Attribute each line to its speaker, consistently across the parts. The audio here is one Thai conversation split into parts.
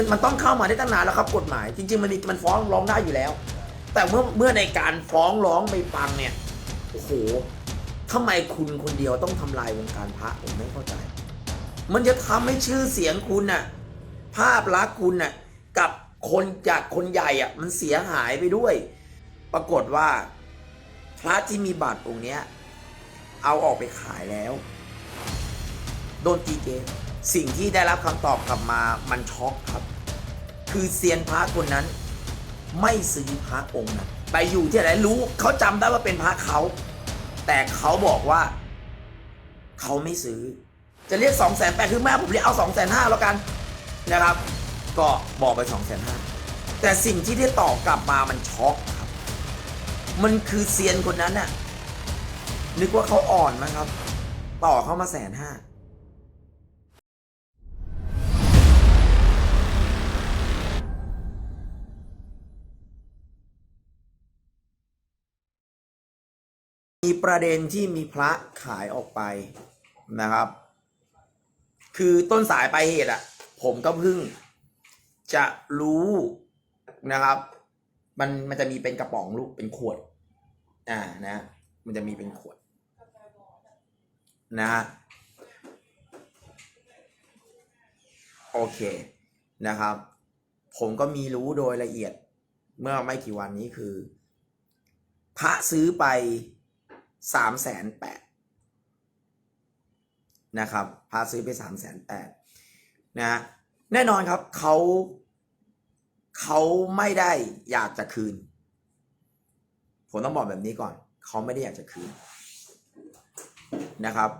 Speaker 1: มันมันต้องเข้ามาได้ตั้งนานแล้วครับกฎหมาย จริง ๆ มันมีมันฟ้องร้องได้อยู่แล้ว แต่เมื่อเมื่อในการฟ้องร้องไปฟังเนี่ยโอ้โหทำไมคุณคนเดียวต้องทำลายวงการพระผมไม่เข้าใจ มันจะทำให้ชื่อเสียงคุณน่ะภาพลักษณ์คุณน่ะกับคนจากคนใหญ่อะมันเสียหายไปด้วย ปรากฏว่า พระที่มีบัตรองค์เนี้ย เอาออกไปขายแล้ว โดนตีเกม สิ่งที่ได้รับคำตอบกลับมามันช็อกครับ คือเซียนพระคนนั้น ไม่ซื้อพระองค์นั้นไปอยู่ที่ไหนรู้เขาจำได้ว่าเป็นพระเขา แต่เขาบอกว่า เขาไม่ซื้อ จะเรียก2องแสนแปดคือแม่ผมเรียกเอา2องแสนห้าแล้วกันนะครับ ก็บอกไป2องแสนห้าแต่สิ่งที่ได้ตอบกลับมามันช็อกครับ มันคือเซียนคนนั้นน่ะนึกว่าเขาอ่อนมั้งครับ ต่อเข้ามาแสนห้า มีประเด็นที่มีพระขายออกไปนะครับ คือต้นสายปลายเหตุอะผมก็เพิ่งจะรู้นะครับ มันมันจะมีเป็นกระป๋องลูกเป็นขวด อ่านะ มันจะมีเป็นขวด นะฮะโอเคนะครับ ผมก็มีรู้โดยละเอียดเมื่อไม่กี่วันนี้คือ พระซื้อไป สามแสนแปดนะครับพระซื้อไปสามแสนแปดนะฮะแน่นอนครับเขาเขาไม่ได้อยากจะคืน ผมต้องบอกแบบนี้ก่อน เขาไม่ได้อยากจะคืนนะครับ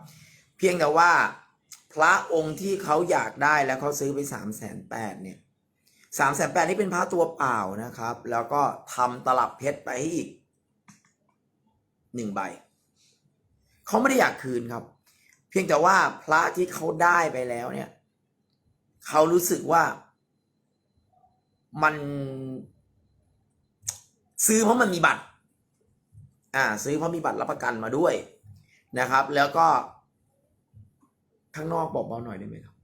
Speaker 1: เพียงแต่ว่าพระองค์ที่เขาอยากได้แล้วเขาซื้อไปสามแสนแปดเนี่ยสามแสนแปดนี่เป็นพระตัวเปล่านะครับ แล้วก็ทำตลับเพชรไปให้อีกหนึ่งใบ เขาไม่ได้อยากคืนครับ เพียงแต่ว่าพระที่เขาได้ไปแล้วเนี่ย เขารู้สึกว่ามัน ซื้อเพราะมันมีบัตร อ่า ซื้อเพราะมีบัตรรับประกันมาด้วยนะครับ แล้วก็ ข้างนอกบอกเบาหน่อยได้ไหมครับ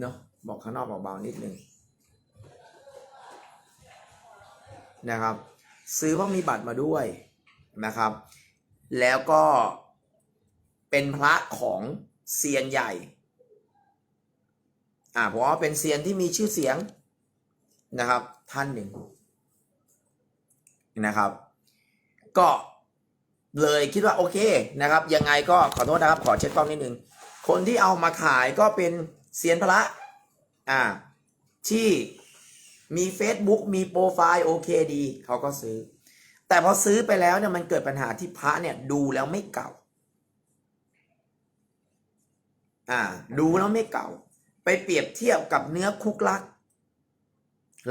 Speaker 1: เนาะบอกข้างนอกบอกเบานิดนึงนะครับ ซื้อเพราะมีบัตรมาด้วยนะครับ แล้วก็เป็นพระของเซียนใหญ่ อ่าเพราะว่าเป็นเซียนที่มีชื่อเสียงนะครับ ท่านหนึ่งนะครับ ก็เลยคิดว่าโอเคนะครับ ยังไงก็ขอโทษนะครับ ขอเช็ดกล้องนิดนึง คนที่เอามาขายก็เป็นเซียนพระอ่าที่มี Facebook มีโปรไฟล์โอเคดี เขาก็ซื้อ แต่พอซื้อไปแล้วเนี่ยมันเกิดปัญหาที่พระเนี่ยดูแล้วไม่เก่า อ่า ดูแล้วไม่เก่า ไปเปรียบเทียบกับเนื้อคุกลัก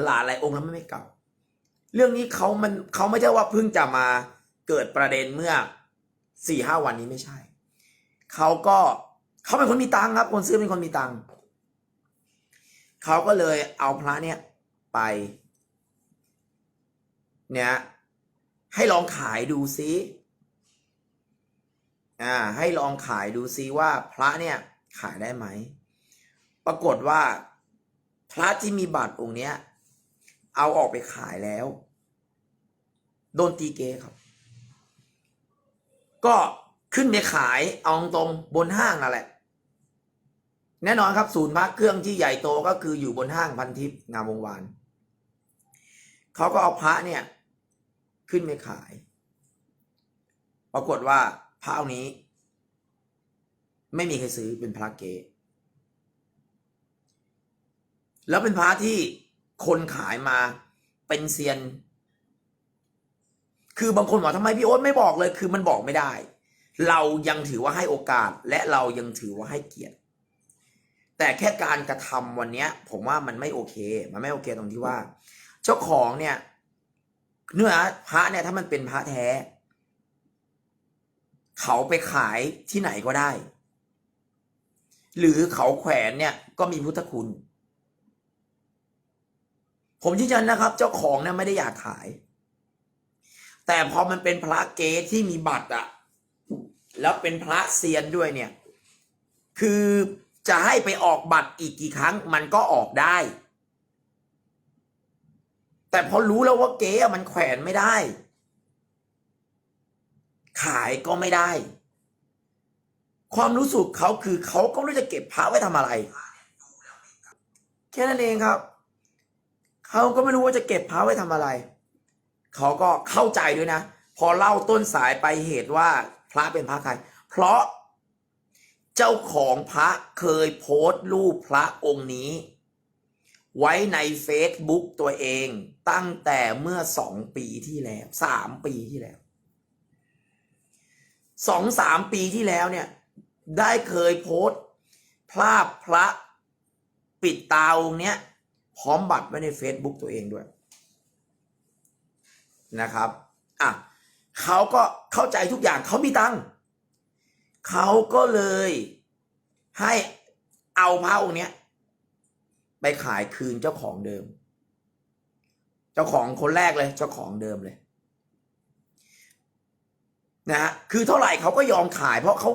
Speaker 1: หลาหลายองค์แล้วไม่เก่า เรื่องนี้เขามันเขาไม่ใช่ว่าเพิ่งจะมาเกิดประเด็นเมื่อสี่ห้าวันนี้ไม่ใช่ เขาก็เขาเป็นคนมีตังค์ครับ คนซื้อเป็นคนมีตังค์เขาก็เลยเอาพระเนี่ยไป เนี่ย ให้ลองขายดูซิอ่าให้ลองขายดูซิว่าพระเนี่ยขายได้ไหม ปรากฏว่า พระที่มีบัตรองค์เนี้ย เอาออกไปขายแล้ว โดนตีเกครับ ก็ขึ้นไปขายเอาตรงบนห้างนั่นแหละ แน่นอนครับ ศูนย์พระเครื่องที่ใหญ่โตก็คืออยู่บนห้างพันทิพย์งามวงวานเขาก็เอาพระเนี่ย ขึ้นไปขาย ปรากฏว่าพระองค์นี้ ไม่มีใครซื้อเป็นพระเกแล้วเป็นพระที่คนขายมาเป็นเซียน คือบางคนบอกทำไมพี่โอ๊ตไม่บอกเลย คือมันบอกไม่ได้ เรายังถือว่าให้โอกาส และเรายังถือว่าให้เกียรติ แต่แค่การกระทำวันเนี้ย ผมว่ามันไม่โอเค มันไม่โอเคตรงที่ว่า เจ้าของเนี่ย เนื้อพระเนี่ยถ้ามันเป็นพระแท้ เขาไปขายที่ไหนก็ได้ หรือเขาแขวนเนี่ยก็มีพุทธคุณ ผมยืนยันนะครับ เจ้าของเนี่ยไม่ได้อยากขาย แต่พอมันเป็นพระเกที่มีบัตรอะแล้วเป็นพระเซียนด้วยเนี่ย คือจะให้ไปออกบัตรอีกกี่ครั้งมันก็ออกได้ แต่พอรู้แล้วว่าเก๊อมันแขวนไม่ได้ ขายก็ไม่ได้ ความรู้สึกเขาคือเขาก็ไม่รู้จะเก็บพระไว้ทำอะไร แค่นั้นเองครับเขาก็ไม่รู้ว่าจะเก็บพระไว้ทำอะไร เขาก็เข้าใจด้วยนะ พอเล่าต้นสายไปเหตุว่าพระเป็นพระใคร เพราะเจ้าของพระเคยโพสต์รูปพระองค์นี้ ไว้ใน Facebook ตัวเองตั้งแต่เมื่อสองปีที่แล้วสามปีที่แล้วสองสามปีที่แล้วเนี่ย ได้เคยโพสต์ภาพพระปิดตาองค์เนี้ย พร้อมบัตรไว้ใน Facebook ตัวเองด้วย นะครับอะเขาก็เข้าใจทุกอย่างเขามีตังค์เขาก็เลยให้เอาพระองค์เนี้ย ไปขายคืนเจ้าของเดิม เจ้าของคนแรกเลย เจ้าของเดิมเลยนะฮะคือเท่าไหร่เขาก็ยอมขาย เพราะเขา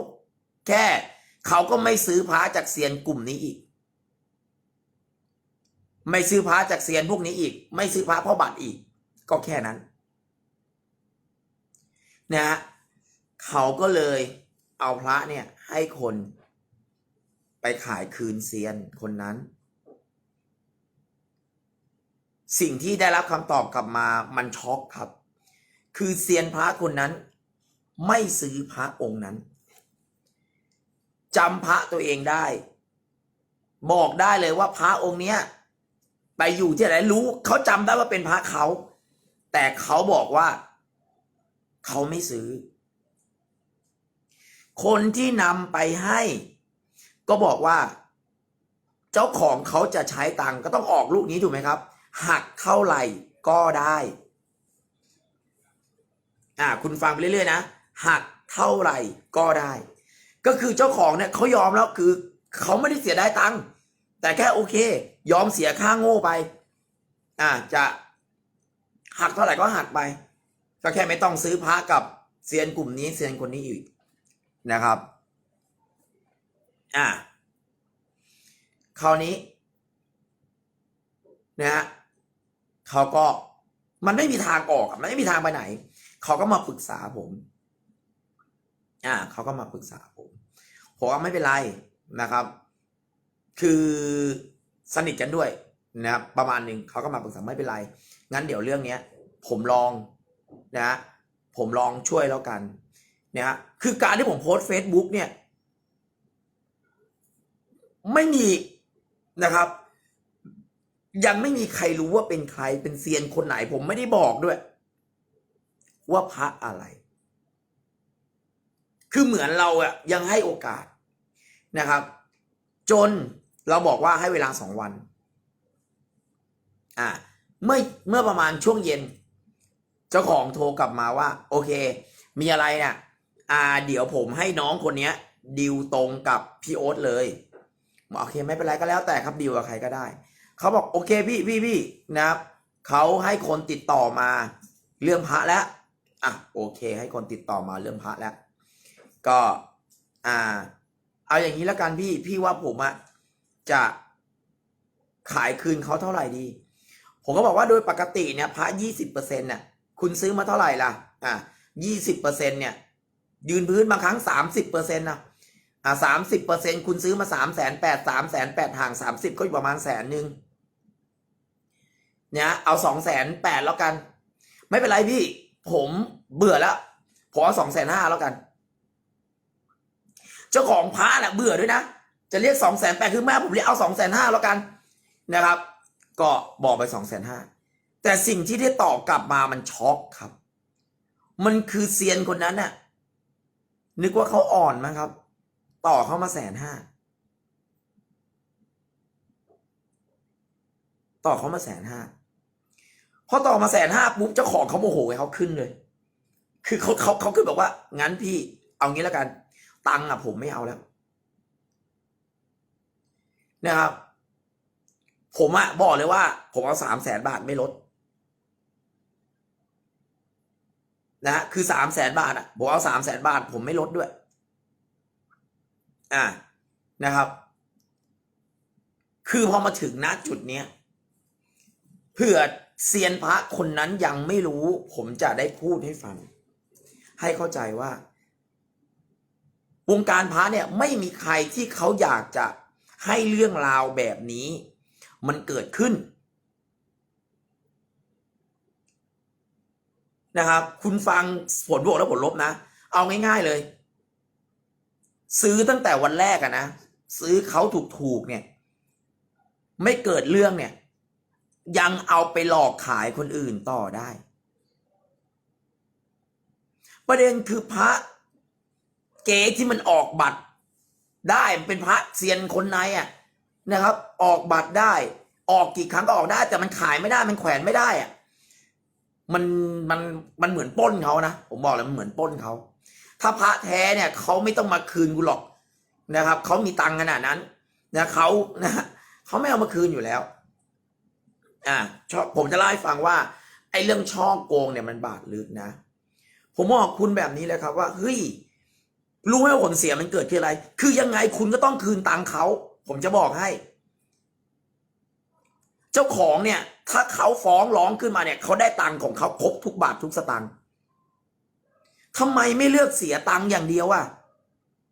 Speaker 1: แค่เขาก็ไม่ซื้อพระจากเซียนกลุ่มนี้อีก ไม่ซื้อพระจากเซียนพวกนี้อีก ไม่ซื้อพระพราะบัตรอีก ก็แค่นั้นนะฮะเขาก็เลยเอาพระเนี่ยให้คนไปขายคืนเซียนคนนั้น สิ่งที่ได้รับคำตอบกลับมามันช็อกครับ คือเซียนพระคนนั้น ไม่ซื้อพระองค์นั้นจำพระตัวเองได้ บอกได้เลยว่าพระองค์เนี้ย ไปอยู่ที่ไหนรู้เขาจำได้ว่าเป็นพระเขา แต่เขาบอกว่า เขาไม่ซื้อ คนที่นำไปให้ ก็บอกว่า เจ้าของเขาจะใช้ตังก็ต้องออกลูกนี้ถูกไหมครับ หักเท่าไหร่ก็ได้อ่าคุณฟังไปเรื่อยๆนะหักเท่าไหร่ก็ได้ ก็คือเจ้าของเนี่ยเขายอมแล้วคือเขาไม่ได้เสียได้ตังค์แต่แค่โอเค ยอมเสียค่าโง่ไป อ่าจะหักเท่าไหร่ก็หักไป ก็แค่ไม่ต้องซื้อพระกับเซียนกลุ่มนี้เซียนคนนี้อีกนะครับ อ่าคราวนี้นะฮะ เขาก็มันไม่มีทางออกมันไม่มีทางไปไหน เขาก็มาปรึกษาผม อ่าเขาก็มาปรึกษาผมผมว่าไม่เป็นไรนะครับ คือสนิทกันด้วยนะครับประมาณหนึ่งเขาก็มาปรึกษาไม่เป็นไร งั้นเดี๋ยวเรื่องเนี้ย ผมลองนะฮะผมลองช่วยแล้วกันนะฮะคือการที่ผมโพสต์ Facebook เนี่ย ไม่มีนะครับ ยังไม่มีใครรู้ว่าเป็นใครเป็นเซียนคนไหน ผมไม่ได้บอกด้วย ว่าพระอะไร คือเหมือนเราอะยังให้โอกาสนะครับ จนเราบอกว่าให้เวลาสองวัน อ่าเมื่อเมื่อประมาณช่วงเย็น เจ้าของโทรกลับมาว่า โอเค มีอะไรเนี่ยอ่า เดี๋ยวผมให้น้องคนเนี้ยดิวตรงกับพี่โอ๊ตเลยบอโอเคไม่เป็นไรก็แล้วแต่ครับดิวกับใครก็ได้ เขาบอกโอเคพี่พี่พี่นะครับเขาให้คนติดต่อมาเรื่องพระแล้วอะโอเค ให้คนติดต่อมาเรื่องพระแล้ว ก็อ่า เอาอย่างนี้แล้วกันพี่พี่ว่าผมอะจะขายคืนเขาเท่าไหร่ดี ผมก็บอกว่าโดยปกติเนี่ยพระยี่สิบเปอร์เซ็นต์เนี่ยคุณซื้อมาเท่าไหร่ล่ะอ่ายี่สิบเปอร์เซ็นต์เนี่ย ยืนพื้นบางครั้งสามสิบเปอร์เซ็นต์นะอ่าสามสิบเปอร์เซ็นต์คุณซื้อมาสามแสนแปดสามแสนแปดห่างสามสิบก็อยู่ประมาณแสนหนึ่ง เนี่ยเอาสองแสนแปดแล้วกัน ไม่เป็นไรพี่ ผมเบื่อแล้วผมเอาสองแสนห้าแล้วกัน เจ้าของพระน่ะเบื่อด้วยนะ จะเรียกสองแสนแปดคือแม่ผมเรียกเอาสองแสนห้าแล้วกันนะครับ ก็บอกไปสองแสนห้าแต่สิ่งที่ได้ตอบกลับมามันช็อกครับ มันคือเซียนคนนั้นน่ะ นึกว่าเขาอ่อนมั้งครับ ต่อเข้ามาแสนห้าต่อเขามาแสนห้า พอต่อมาแสนห้าปุ๊บเจ้าของเขาโมโหไงเขาขึ้นเลย คือเขาเขาเขาคือแบบว่า งั้นพี่เอางี้แล้วกัน ตังค์อะผมไม่เอาแล้วนะครับ ผมอะบอกเลยว่า ผมเอาสามแสนบาทไม่ลดนะฮะคือสามแสนบาทอะผมเอาสามแสนบาท ผมไม่ลดด้วย อ่านะครับ คือพอมาถึงณจุดเนี้ยเผื่อ เซียนพระคนนั้นยังไม่รู้ ผมจะได้พูดให้ฟัง ให้เข้าใจว่า วงการพระเนี่ยไม่มีใครที่เขาอยากจะให้เรื่องราวแบบนี้ มันเกิดขึ้นนะครับคุณฟังผลบวกและผลลบนะ เอาง่าย ๆเลย ซื้อตั้งแต่วันแรกอะนะ ซื้อเขาถูกๆเนี่ย ไม่เกิดเรื่องเนี่ย ยังเอาไปหลอกขายคนอื่นต่อได้ ประเด็นคือพระเก๋ที่มันออกบัตรได้เป็นพระเซียนคนในอะนะครับ ออกบัตรได้ ออกกี่ครั้งก็ออกได้ แต่มันขายไม่ได้มันแขวนไม่ได้อะมันมันมันเหมือนป้นเขานะผมบอกเลยมันเหมือนป้นเขาถ้าพระแท้เนี่ยเขาไม่ต้องมาคืนกูหรอกนะครับเขามีตังค์ขนาดนั้นนะเขานะเขาไม่เอามาคืนอยู่แล้ว อ่าชอบผมจะเล่าให้ฟังว่า ไอ้เรื่องช่อโกงเนี่ยมันบาดลึกนะ ผมบอกคุณแบบนี้เลยครับว่าเฮ้ยรู้ไหมว่าผลเสียมันเกิดคืออะไร คือยังไงคุณก็ต้องคืนตังค์เขา ผมจะบอกให้ เจ้าของเนี่ย ถ้าเขาฟ้องร้องขึ้นมาเนี่ยเขาได้ตังค์ของเขาครบทุกบาททุกสตางค์ทำไมไม่เลือกเสียตังค์อย่างเดียวอะ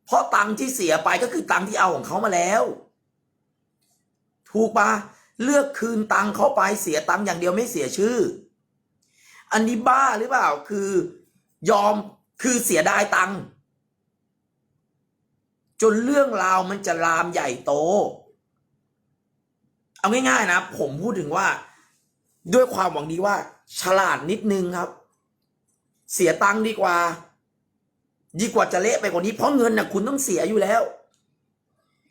Speaker 1: เพราะตังค์ที่เสียไปก็คือตังค์ที่เอาของเขามาแล้ว ถูกปะ เลือกคืนตังเขาไปเสียตังอย่างเดียวไม่เสียชื่อ อันนี้บ้าหรือเปล่า คือยอมคือเสียดายตังจนเรื่องราวมันจะลามใหญ่โต เอาง่ายๆนะ ผมพูดถึงว่า ด้วยความหวังดีว่า ฉลาดนิดนึงครับ เสียตังดีกว่า ดีกว่าจะเละไปกว่านี้เพราะเงินน่ะคุณต้องเสียอยู่แล้ว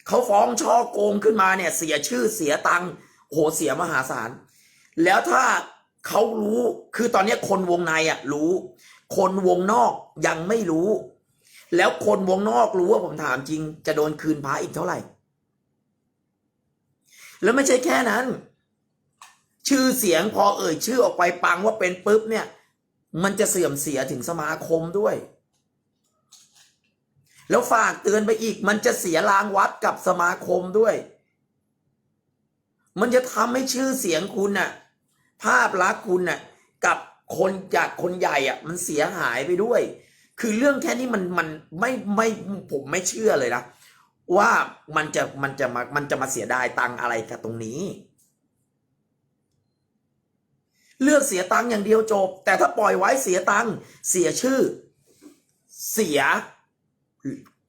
Speaker 1: เขาฟ้องช่อโกงขึ้นมาเนี่ย เสียชื่อเสียตังค์ โหเสียมหาศาล แล้วถ้าเขารู้คือตอนนี้คนวงในอะรู้ คนวงนอกยังไม่รู้ แล้วคนวงนอกรู้ว่าผมถามจริง จะโดนคืนพระอีกเท่าไหร่ แล้วไม่ใช่แค่นั้น ชื่อเสียงพอเอ่ย ชื่อออกไปปังว่าเป็นปุ๊บเนี่ย มันจะเสื่อมเสียถึงสมาคมด้วย แล้วฝากเตือนไปอีก มันจะเสียรางวัดกับสมาคมด้วย มันจะทำให้ชื่อเสียงคุณน่ะ ภาพลักษณ์คุณน่ะ กับคนจากคนใหญ่อะ มันเสียหายไปด้วย คือเรื่องแค่นี้มันมันไม่ไม่ผมไม่เชื่อเลยนะว่ามันจะมันจะมามันจะมาเสียดายตังอะไรกับตรงนี้ เลือกเสียตังอย่างเดียวจบ แต่ถ้าปล่อยไว้เสียตังเสียชื่อ เสีย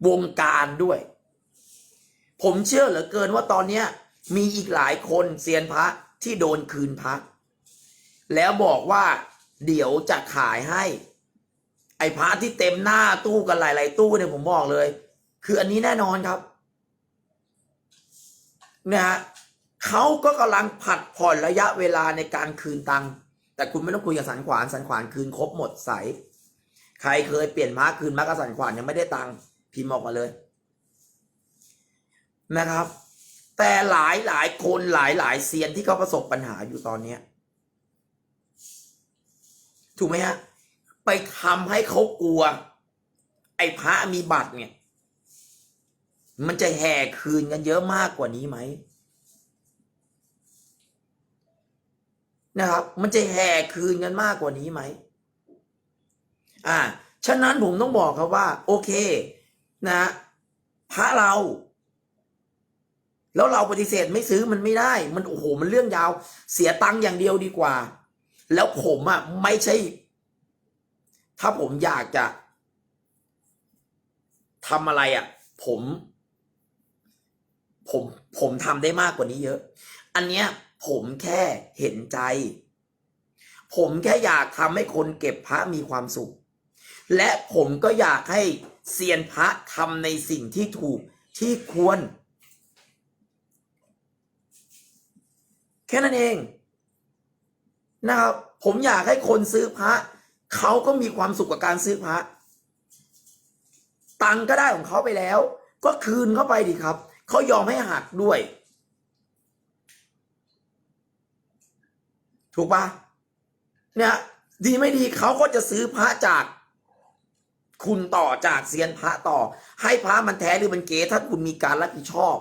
Speaker 1: วงการด้วย ผมเชื่อเหลือเกินว่าตอนเนี้ย มีอีกหลายคนเซียนพระที่โดนคืนพระ แล้วบอกว่า เดี๋ยวจะขายให้ ไอ้พระที่เต็มหน้าตู้กันหลาย ๆ ตู้เนี่ยผมบอกเลย คืออันนี้แน่นอนครับนะฮะเขาก็กำลังผัดผ่อนระยะเวลาในการคืนตังค์แต่คุณไม่ต้องคุยกับสันขวานสันขวานคืนครบหมดใส ใครเคยเปลี่ยนมาคืนมากับสันขวานยังไม่ได้ตังค์พิมพ์ออกมาเลยนะครับ แต่หลายหลายคนหลายหลายเซียนที่เขาประสบปัญหาอยู่ตอนเนี้ยถูกไหมฮะ ไปทำให้เขากลัว ไอ้พระมีบัตรเนี่ย มันจะแห่คืนกันเยอะมากกว่านี้ไหมนะครับ มันจะแห่คืนกันมากกว่านี้ไหมอ่า ฉะนั้นผมต้องบอกครับว่า โอเค นะ พระเรา แล้วเราปฏิเสธไม่ซื้อมันไม่ได้ มันโอ้โหมันเรื่องยาว เสียตังค์อย่างเดียวดีกว่า แล้วผมอะไม่ใช่ ถ้าผมอยากจะทำอะไรอะ ผม ผมผมทำได้มากกว่านี้เยอะ อันเนี้ย ผมแค่เห็นใจ ผมแค่อยากทำให้คนเก็บพระมีความสุข และผมก็อยากให้เซียนพระทำในสิ่งที่ถูกที่ควร แค่นั้นเองนะครับผมอยากให้คนซื้อพระเขาก็มีความสุขกับการซื้อพระตังก็ได้ของเขาไปแล้ว ก็คืนเข้าไปดิครับเขายอมให้หักด้วย ถูกปะเนี่ยดีไม่ดีเขาก็จะซื้อพระจากคุณต่อจากเซียนพระต่อ ให้พระมันแท้หรือมันเก๋ถ้าคุณมีการรับผิดชอบ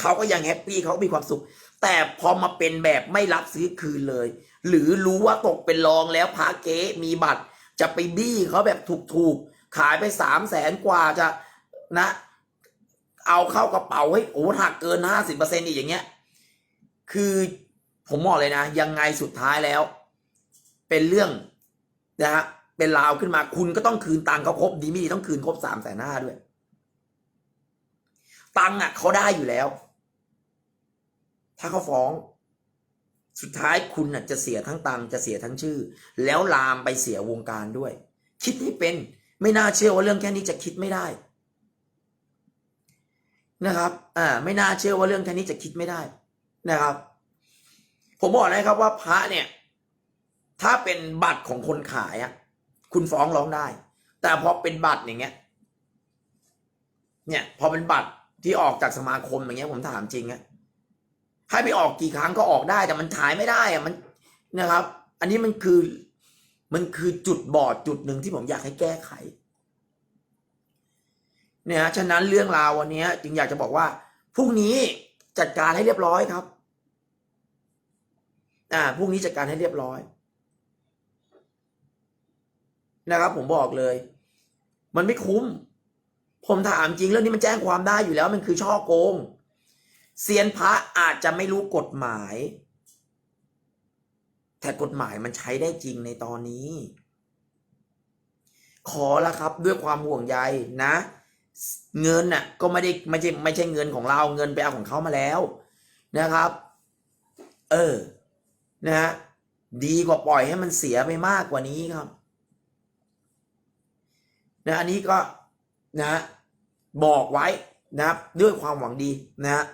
Speaker 1: เขาก็ยังแฮปปี้เขาก็มีความสุข แต่พอมาเป็นแบบไม่รับซื้อคืนเลย หรือรู้ว่าตกเป็นรองแล้วพาเก๊มีบัตร จะไปบี้เขาแบบถูกๆ ขายไปสามแสนกว่าจะนะ เอาเข้ากระเป๋าให้โอ้หักเกินห้าสิบเปอร์เซ็นต์อีกอย่างเงี้ย คือผมบอกเลยนะ ยังไงสุดท้ายแล้ว เป็นเรื่องนะฮะเป็นราวขึ้นมาคุณก็ต้องคืนตังค์เขาครบดีไม่ดีต้องคืนครบสามแสนห้าด้วย ตังค์อะเขาได้อยู่แล้ว ถ้าเขาฟ้อง สุดท้ายคุณจะเสียทั้งตังค์จะเสียทั้งชื่อ แล้วลามไปเสียวงการด้วย คิดให้เป็นไม่น่าเชื่อว่าเรื่องแค่นี้จะคิดไม่ได้ นะครับอ่าไม่น่าเชื่อว่าเรื่องแค่นี้จะคิดไม่ได้นะครับ ผมบอกนะครับว่าพระเนี่ย ถ้าเป็นบัตรของคนขายอะคุณฟ้องร้องได้ แต่พอเป็นบัตรอย่างเงี้ย เนี่ย พอเป็นบัตรที่ออกจากสมาคมอย่างเงี้ย ผมถามจริงอะ ให้ไปออกกี่ครั้งก็ออกได้ แต่มันขายไม่ได้อะมันนะครับ อันนี้มันคือมันคือจุดบอดจุดหนึ่งที่ผมอยากให้แก้ไขเนี่ยฮะฉะนั้นเรื่องราววันนี้จึงอยากจะบอกว่าพรุ่งนี้จัดการให้เรียบร้อยครับ อ่าพรุ่งนี้จัดการให้เรียบร้อย นะครับ ผมบอกเลย มันไม่คุ้ม ผมถามจริงเรื่องนี้มันแจ้งความได้อยู่แล้ว มันคือช่อโกง เซียนพระอาจจะไม่รู้กฎหมาย แต่กฎหมายมันใช้ได้จริงในตอนนี้ ขอละครับด้วยความห่วงใยนะ เงินน่ะ ก็ไม่ได้ไม่ใช่ไม่ใช่เงินของเราเงินไปเอาของเขามาแล้วนะครับ เออ นะฮะดีกว่าปล่อยให้มันเสียไปมากกว่านี้ครับ นะอันนี้ก็นะฮะบอกไว้นะครับ ด้วยความหวังดีนะฮะ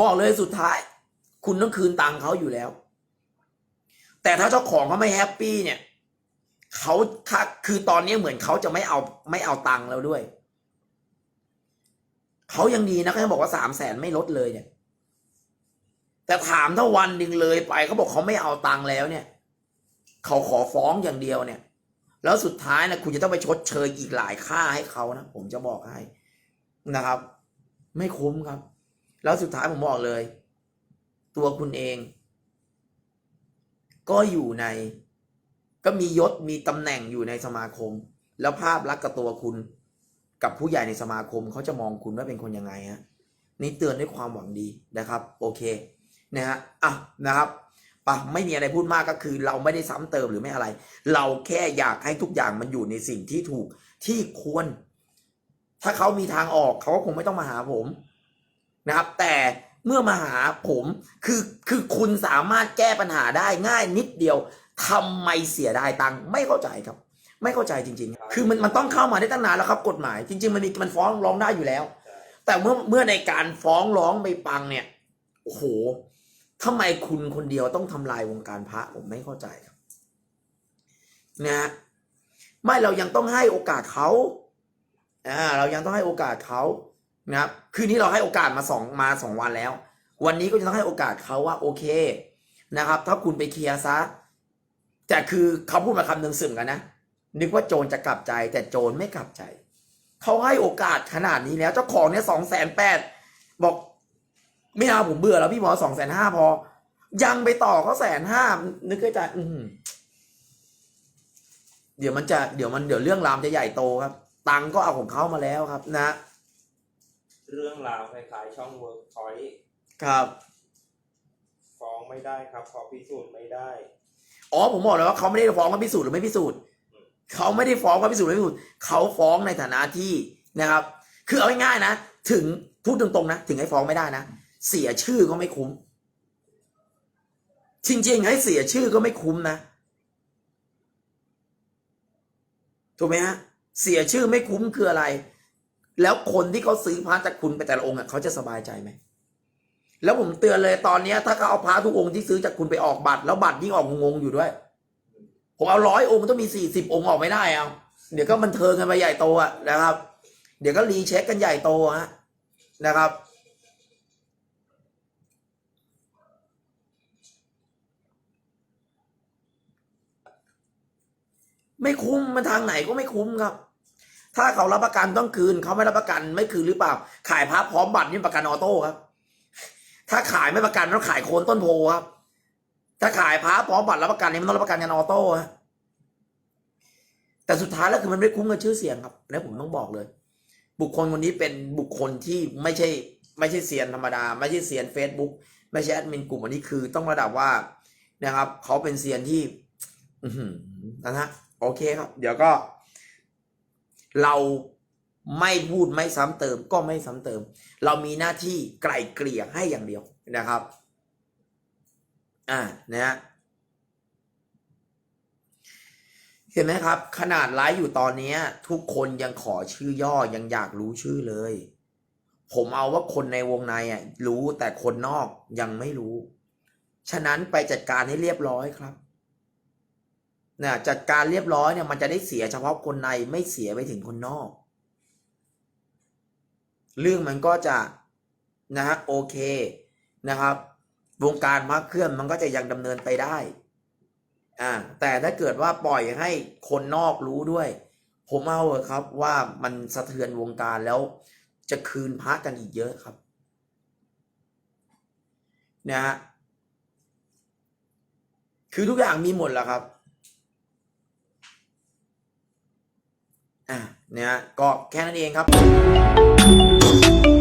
Speaker 1: บอกเลยสุดท้าย คุณต้องคืนตังค์เขาอยู่แล้ว แต่ถ้าเจ้าของเขาไม่แฮปปี้เนี่ยเขาคือตอนนี้เหมือนเขาจะไม่เอาไม่เอาตังค์แล้วด้วย เขายังดีนะเขาบอกว่าสามแสนไม่ลดเลยเนี่ย แต่ถามถ้าวันหนึ่งเลยไปเขาบอกเขาไม่เอาตังค์แล้วเนี่ย เขาขอฟ้องอย่างเดียวเนี่ย แล้วสุดท้ายนะคุณจะต้องไปชดเชยอีกหลายค่าให้เขานะผมจะบอกให้นะครับ ไม่คุ้มครับ แล้วสุดท้ายผมบอกเลย ตัวคุณเอง ก็อยู่ใน ก็มียศมีตำแหน่งอยู่ในสมาคม แล้วภาพลักษณ์กับตัวคุณ กับผู้ใหญ่ในสมาคมเขาจะมองคุณว่าเป็นคนยังไงฮะนี่เตือนด้วยความหวังดีนะครับ โอเคนะฮะอะนะครับปะไม่มีอะไรพูดมากก็คือ เราไม่ได้ซ้ำเติมหรือไม่อะไร เราแค่อยากให้ทุกอย่างมันอยู่ในสิ่งที่ถูกที่ควร ถ้าเขามีทางออกเขาก็คงไม่ต้องมาหาผม นะครับ แต่เมื่อมาหาผมคือคือคุณสามารถแก้ปัญหาได้ง่ายนิดเดียวทำไมเสียดายตังค์ไม่เข้าใจครับ ไม่เข้าใจจริง ๆ คือมันมันต้องเข้ามาได้ตั้งนานแล้วครับ กฎหมาย จริง ๆ มันมีมันฟ้องร้องได้อยู่แล้ว แต่เมื่อเมื่อในการฟ้องร้องไปปังเนี่ยโอ้โหทำไมคุณคนเดียวต้องทำลายวงการพระผมไม่เข้าใจครับนะฮะไม่เรายังต้องให้โอกาสเขาอ่าเรายังต้องให้โอกาสเขา นะครับคืนนี้เราให้โอกาสมาสองมาสองวันแล้ว วันนี้ก็จะต้องให้โอกาสเขาว่าโอเคนะครับ ถ้าคุณไปเคลียร์ซะแต่คือเขาพูดมาคำหนึ่งสึ่งกันนะนึกว่าโจรจะกลับใจ แต่โจรไม่กลับใจเขาให้โอกาสขนาดนี้แล้ว เจ้าของเนี่ยสองแสนแปดบอกไม่เอาผมเบื่อแล้วพี่หมอสองแสนห้าพอ ยังไปต่อเขาแสนห้านึกในใจอืมเดี๋ยวมันจะเดี๋ยวมันเดี๋ยวเรื่องรามจะใหญ่โตครับ ตังก็เอาของเขามาแล้วครับนะ
Speaker 2: เรื่องราวคล้ายๆช่องเวิร์กพอยต์
Speaker 1: ครับ
Speaker 2: ฟ้องไม่ได้ครับเพราะพิสูจน์ไม่ได้
Speaker 1: อ๋อผมบอกเลยว่าเขาไม่ได้ฟ้องว่าพิสูจน์หรือไม่พิสูจน์เขาไม่ได้ฟ้องว่าพิสูจน์หรือไม่พิสูจน์เขาฟ้องในฐานะที่นะครับ คือเอาง่ายๆนะ ถึงพูดตรงๆนะ ถึงให้ฟ้องไม่ได้นะ เสียชื่อก็ไม่คุ้ม จริงๆ ให้เสียชื่อก็ไม่คุ้มนะถูกไหมฮะเสียชื่อไม่คุ้มคืออะไร แล้วคนที่เขาซื้อพระจากคุณไปแต่ละองค์อะเขาจะสบายใจไหม แล้วผมเตือนเลยตอนเนี้ยถ้าเขาเอาพระทุกองค์ที่ซื้อจากคุณไปออกบัตร แล้วบัตรยิ่งออกงงๆอยู่ด้วย ผมเอาร้อยองค์ต้องมีสี่สิบองค์ออกไม่ได้เอาเดี๋ยวก็มันเทิงกันไปใหญ่โตอะนะครับ เดี๋ยวก็รีเช็คกันใหญ่โตฮะนะครับไม่คุ้มมันทางไหนก็ไม่คุ้มครับ ถ้าเขารับประกันต้องคืน เขาไม่รับประกันไม่คืนหรือเปล่า ขายพระพร้อมบัตรนี่ประกันออโต้ครับ ถ้าขายไม่ประกันต้องขายโคนต้นโพครับ ถ้าขายพระพร้อมบัตรรับประกันนี่มันต้องรับประกันกันออโต้ฮะแต่สุดท้ายแล้วคือมันไม่คุ้มกับชื่อเสียงครับแล้วผมต้องบอกเลย บุคคลคนนี้เป็นบุคคลที่ไม่ใช่ ไม่ใช่เซียนธรรมดา ไม่ใช่เซียน Facebook ไม่ใช่แอดมินกลุ่มอันนี้คือต้องระดับว่านะครับ เขาเป็นเซียนที่ อืนะฮะโอเคครับ เดี๋ยวก็ เราไม่พูดไม่ซ้ำเติมก็ไม่ซ้ำเติม เรามีหน้าที่ไกล่เกลี่ยให้อย่างเดียวนะครับ อ่านะฮะเห็นไหมครับ ขนาดไลฟ์อยู่ตอนนี้ทุกคนยังขอชื่อย่อยังอยากรู้ชื่อเลย ผมเอาว่าคนในวงในอะรู้แต่คนนอกยังไม่รู้ ฉะนั้นไปจัดการให้เรียบร้อยครับ นี่ยจัดการเรียบร้อยเนี่ยมันจะได้เสียเฉพาะคนในไม่เสียไปถึงคนนอก เรื่องมันก็จะนะฮะโอเคนะครับ วงการพระเครื่องมันก็จะยังดำเนินไปได้อ่าแต่ถ้าเกิดว่าปล่อยให้คนนอกรู้ด้วย ผมเอาเครับว่ามันสะเทือนวงการแล้วจะคืนพระกันอีกเยอะครับนะฮะคือทุกอย่างมีหมดแล้วครับ อะเนี่ยก็แค่นั้นเองครับ